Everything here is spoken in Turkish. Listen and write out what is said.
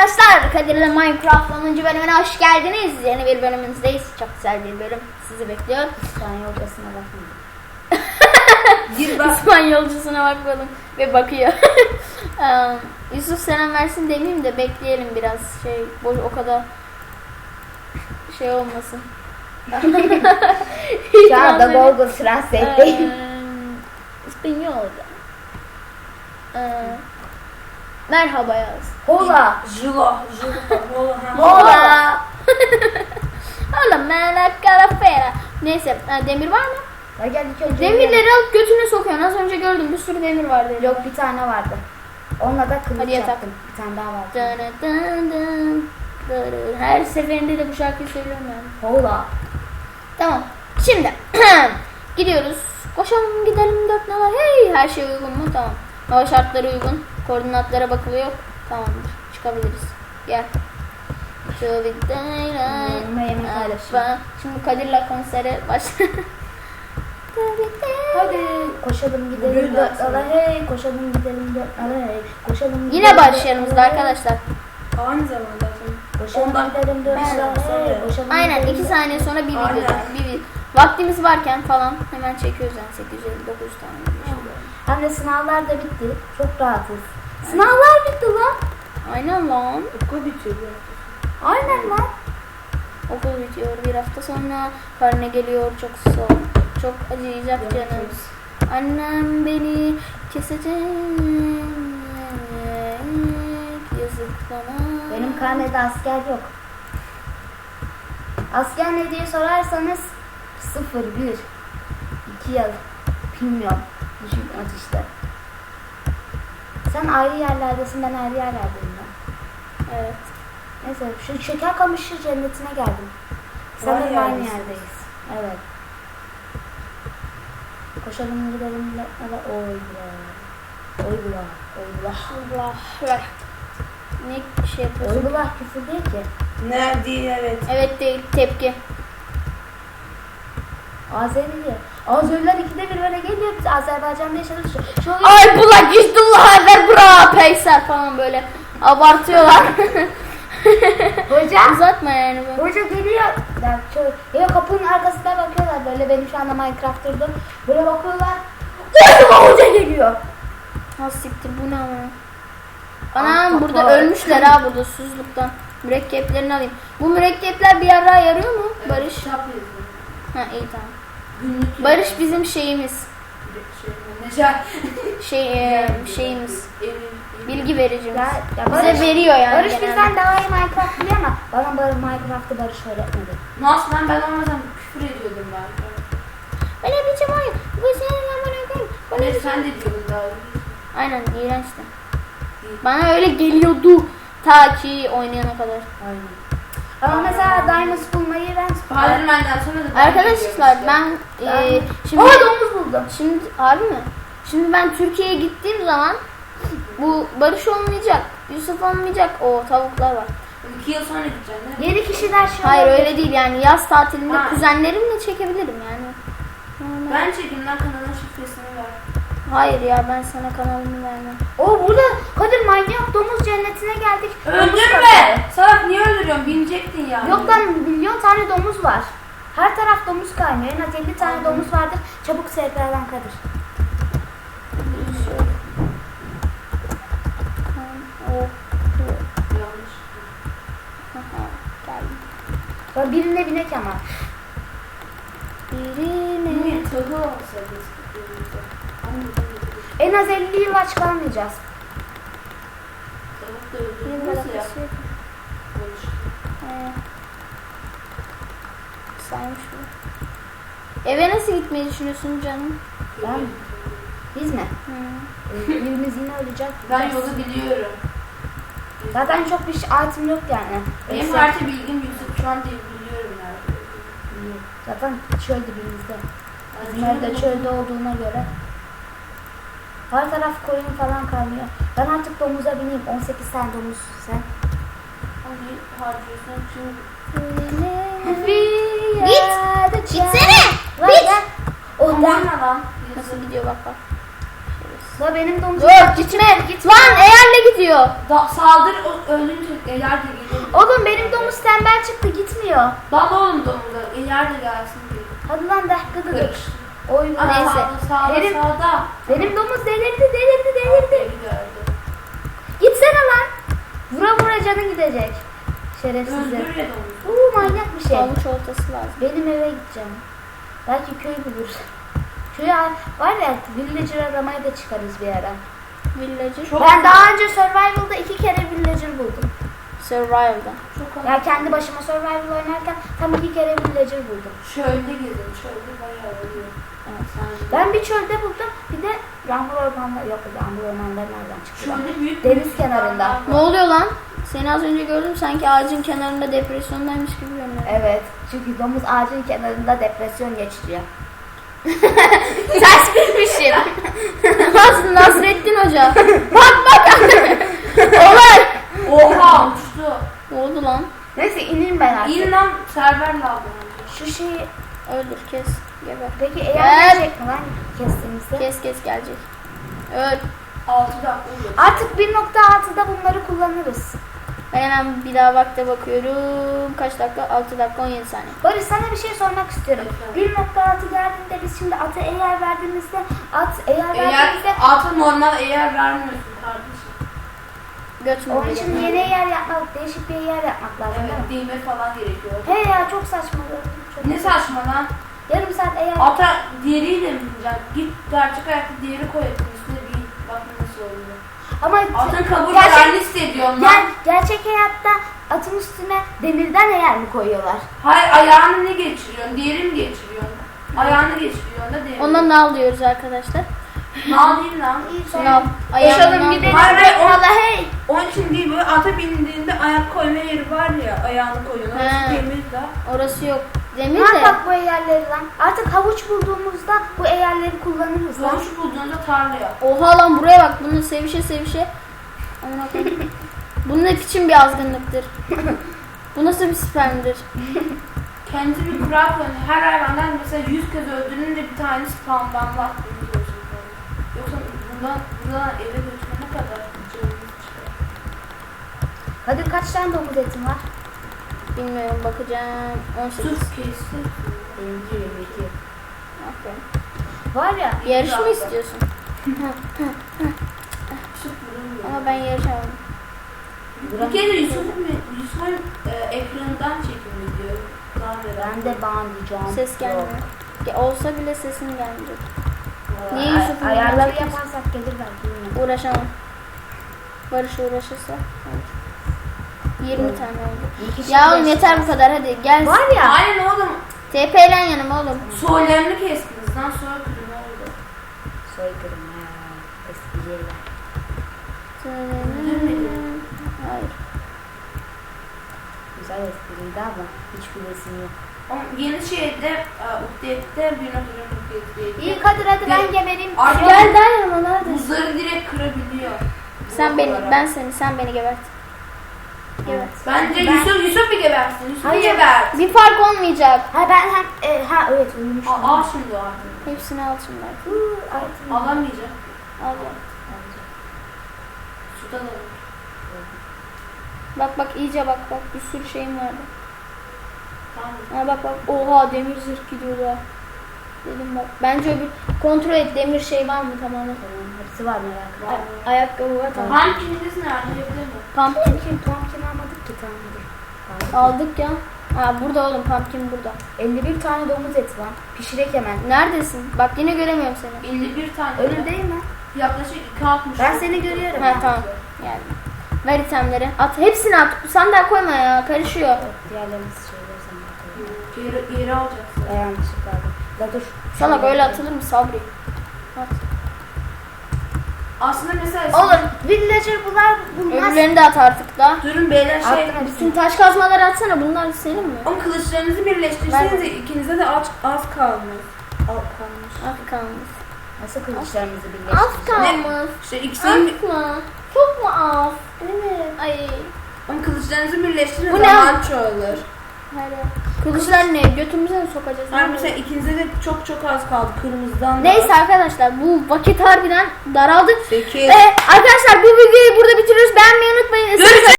arkadaşlar. Kadir'le Minecraft 10. bölümüne hoş geldiniz. Yeni bir bölümümüzdeyiz. Çok güzel bir bölüm sizi bekliyor. İspanyolcasına bakmayın. Bir İspanyolcasına bakmadım ve bakıyor. Eee, Yusuf selam versin demeyeyim de bekleyelim biraz. Şey boş o kadar şey olmasın. Şu anda Google Translate'deyim. İspanyolca. Eee, merhaba yaz. Hola. Jula, hola. Hola. Hola mala carafera. Neyse e, demir var mı? Ya gel ilk önce. Demirleri alıp götüne sokuyorsun. Az önce gördüm bir sürü demir vardı. Yok bir tane vardı. Onunla da kılıç Hadi yatak. yaptım. Bir tane daha vardı. Dın dın dın dın. Her seferinde de bu şarkıyı söylüyorum yani. Hola. Tamam. Şimdi gidiyoruz. Koşalım gidelim dört nala. Hey her şey uygun mu? Tamam. Hava şartları uygun. Koordinatlara bakılıyor. Tamamdır. Çıkabiliriz. Gel. Bir Şimdi Kadir'le konsere başlayalım. Hadi koşalım gidelim dört nala hey. Koşalım gidelim dört nala hey. Koşalım Yine gidelim dört başlarımızda hey. arkadaşlar. Aynı zamanda. Koşalım Ondan gidelim dört bir nala saniye hey. sonra. Koşalım Aynen iki saniye sonra bir video. Bir video. Vaktimiz varken falan hemen çekiyoruz yani 859 tane. De sınavlar da bitti. Çok rahatız. Sınavlar bitti lan. Aynen lan. Okul bitiyor bir hafta. Aynen lan. Okul bitiyor bir hafta sonra karne geliyor çok soğuk. Çok acıyacak canım. Yapıyoruz. Annem beni kesecek. Yazık bana. Benim karnede asker yok. Asker ne diye sorarsanız 0, 1, 2 yıl. Bilmiyorum. Düşük atışta. Sen ayrı yerlerdesin ben ayrı yerlerdeyim ben. Evet. Neyse şu şeker kamışı cennetine geldim. Sanırım aynı yerdeyiz. Evet. Koşalım gidelim. Oy bula. Oy bula. Oy bula. Allah. Allah. Ne şey Oy yapıyorsun? bula küfür değil ki. Ne değil evet. Evet değil tepki. Azeri. Azeriler ikide bir böyle geliyor. Biz Azerbaycan'da yaşadık. Şu, Ay bula gitullah ver bra peyser falan böyle abartıyorlar. Hoca. Uzatma yani bu. Hoca geliyor. Ya, şu, ya kapının arkasında bakıyorlar böyle benim şu anda Minecraft durdum. Böyle bakıyorlar. Hoca hoca geliyor. Ha siktir bu ne ama. Anam burada ölmüşler ha burada susuzluktan. Mürekkeplerini alayım. Bu mürekkepler bir ara yarıyor mu Barış? Ha iyi tamam. Günlük Barış bizim şeyimiz. Şey, Necat. Şey e, şeyimiz. Bilgi vericimiz. Ya, ya Bize Barış, veriyor yani. Barış genelde. bizden daha iyi Minecraft biliyor ama bana Barış Minecraft'ı Barış öğretmedi. Nasıl lan ben olmasam küfür ediyordum ben. Ben ne diyeceğim hayır. Bu senin amına koyayım. Bu ne Ne diyeceğim? sen de diyordun daha. Aynen iğrençti. Bana öyle geliyordu. Ta ki oynayana kadar. Aynen. Ama mesela Diamonds bulmayı ben... Spiderman'den sonra da Arkadaşlar ben e, şimdi Aa domuz buldum. şimdi harbi mi? Şimdi ben Türkiye'ye gittiğim zaman bu Barış olmayacak, Yusuf olmayacak. O tavuklar var. işte. İki yıl sonra gideceğim değil mi? Kişiler şu Hayır öyle değil yani yaz tatilinde Ha. kuzenlerimle çekebilirim yani. Ben çekeyim lan kanalın şifresini ver. Hayır ya ben sana kanalımı vermem. O burada Kadir manyak domuz cennetine geldik. Öldürme! Salak niye öldürüyorsun? Binecektin yani. Yok lan milyon tane domuz var. Her taraf domuz kaynıyor. En az 50 tane Aynen. domuz vardır. Çabuk SP'den Kadir. Yanlış. birine binek ama. Birine. Niye? Tadı olsa biz En az 50 yıl aç kalmayacağız. Nasıl ya? Ee, saymış bu. Eve nasıl gitmeyi düşünüyorsun canım? Ben, biz mi? Hı. Ee, Birimiz yine ölecek. Ben yolu biliyorum. Zaten çok bir şey item yok yani. Benim Eksik. harita bilgim yüksek. Şu an değil biliyorum yani. Zaten çöl dibimizde. Bizim evde çölde olduğuna göre. Her taraf koyun falan kaynıyor. Ben artık domuza bineyim. 18 tane domuz sen. Hangi harcıyorsun? Şimdi Git. Gitsene. Lan Git. gel. O Aman da. lan. Nasıl gidiyor bak bak. La benim domuz. Dur gitme. Lan eğerle gidiyor. Da, saldır o- ölünce eğer de gelir. Oğlum benim domuz tembel çıktı gitmiyor. Dal oğlum domuza. Eğer de gelsin diye. Hadi lan dehkıdı dur. Oy neyse. Sağda Benim- sağda. Benim domuz delirdi delirdi delirdi. Gitsene lan. Vura vura canın gidecek. Şerefsizler. Uuu manyak bir şey. Havuç ortası lazım. Benim eve gideceğim. Belki köy buluruz. Köy a- var ya villager aramaya da çıkarız bir ara. Villager. Çok Ben daha önce survival'da iki kere villager buldum. Survival'da. Çok Ya kendi başıma survival oynarken tam iki kere villager buldum. Çölde gezin. Çölde bayağı oluyor. Evet. Ben bir çölde buldum. Bir de yağmur ormanları yok. Yağmur ormanları nereden çıktı? Çölde büyük Deniz kenarında. Ne oluyor lan? Seni az önce gördüm sanki ağacın kenarında depresyondaymış gibi görünüyor. Evet. Çünkü domuz ağacın kenarında depresyon geçiriyor. Ters bilmişim. Nasıl Nasrettin Hoca? bak bak. Olay. Oha uçtu. Ne oldu lan? Neyse ineyim ben artık. İn lan server lazım. Şu şeyi Öldür kes. Geber. peki Gel. eğer gelecek mi lan kestiğimizde? Kes kes gelecek. Öl. 6 dakika oluyor. Artık 1.6'da bunları kullanırız. Ben hemen bir daha vakte bakıyorum. Kaç dakika? 6 dakika 17 saniye. Barış sana bir şey sormak istiyorum. Efendim? 1.6 geldiğinde biz şimdi ata eğer verdiğimizde at eğer Eğer verdiğimizde altı normal eğer vermiyorsun kardeşim. Göt mü onun için yeni yer yapmak, değişik bir yer yapmak lazım Evet değil mi? değme falan gerekiyor. He ya çok saçma gördüm. Çok Ne saçma lan. Yarım saat eğer... Ata diğeriyle mi bineceksin? Git gerçek hayatta diğeri koy üstüne bin. Bak nasıl oluyor. Ama Atın kabuğu Gerçek- zararlı hissediyorum lan. ger gerçek hayatta atın üstüne demirden eğer mi koyuyorlar? Hayır ayağını ne geçiriyorsun? Diğeri mi geçiriyorsun? Ayağını geçiriyorsun da diğeri. Ondan nal diyoruz arkadaşlar. Ne yapayım lan? Yaşalım Ayağından gidelim. Hayır, hayır, o- Valla hey. Onun için değil böyle ata bindiğinde ayak koyma yeri var ya ayağını koyuyorsun. He. Orası demir de. Orası yok. Demir Ne de. yapak bu eğerleri lan? Artık havuç bulduğumuzda bu eğerleri kullanırız lan. Havuç bulduğunda tarla yap. Oha lan buraya bak. Bunu sevişe sevişe. Amına koyayım. Bu ne biçim bir azgınlıktır? Bu nasıl bir spermdir? Kendi bir kural koyun. Her hayvandan mesela 100 kez öldürünce bir tane spawn'dan bak bundan, bundan eve götürene kadar canımız çıkar. Kadir kaç tane domuz etin var? Bilmiyorum bakacağım. 18. Sırf kesti. Benim 22. Aferin. Var ya. Yarış mı istiyorsun? Ama ben yarışamam. Bir kere Yusuf'un Yusuf'un e, ekranından çekim video. Ben de bandicam. Ses gelmiyor. Ge- Olsa bile sesin gelmeyecek. Niye Yusuf'un Ayarları bandicam? yaparsak gelir belki. Uğraşamam. Barış uğraşırsa olur. 20 tane oldu. Ya oğlum yeter bu kadar hadi gel. Var ya. Aynen oğlum. TP'len yanıma oğlum. Soylarını kestiniz lan sonra kırma oldu. Soykırım ha. Eski yerler. Hayır. Güzel espriydi ama hiç gülesim yok. Ama yeni şeyde, e, update'de 1.1.1 İyi Kadir hadi ben Gel. gebereyim. Artık Gel daha yanıma neredesin? buzları direkt kırabiliyor. Sen beni, Olarak. ben seni, sen beni gebert. Gebert. Bence Ben- Yusuf, Yusuf bir gebersin. Yusuf bir Hayır. gebert. Bir fark olmayacak. Ha ben hem e, ha evet uyumuşum. Al, al şimdi o artık. Hepsini al şimdi. Huu, artık- Alamayacak. Al. Sudan alır. Bak bak iyice bak bak bir sürü şeyim vardı. Ha bak bak oha demir zırh gidiyor da. Dedim bak. Bence bir kontrol et demir şey var mı tamamen. Tamam, hepsi var merak etme. Ayakkabı var tamam. Pumpkin'iniz nerede evde mi? Pumpkin Pumpkin, almadık ki tamam aldık ya. Ha burada oğlum pumpkin burada. 51 tane domuz eti var. Pişirek hemen. Neredesin? Bak yine göremiyorum seni. 51 tane. Değil mi? Yaklaşık 2.60. Ben seni görüyorum. Ha tamam. Yani. Ver itemleri. At hepsini at. Sandığa koyma ya. Karışıyor. Diğerlerimiz şeyler Geri, geri alacaksın. Ben yanlışlıkla aldım. La dur. Sana böyle atılır mı Sabri? At. Aslında mesela... Oğlum villager bunlar bulmaz. Öbürlerini de at artık da. Durun beyler şey... Attım Bütün taş kazmaları atsana. Bunlar senin mi? Ama kılıçlarınızı birleştirseniz ikinize de az, az kalmış. Az kalmış. Az kalmış. Nasıl kılıçlarımızı Az birleştireceğiz? kalmış. İşte ikisinin... Az mı? Çok mu az? Evet. Ay. Ama kılıçlarınızı birleştirin Bu ne? zaman çoğalır. Kılıçlar ne? Götümüze mi sokacağız? Yani mesela ikinize de çok çok az kaldı kırmızıdan. da. Neyse arkadaşlar bu vakit harbiden daraldı. Sekiz. Ee, arkadaşlar bu videoyu burada bitiriyoruz. Beğenmeyi unutmayın. Görüşürüz.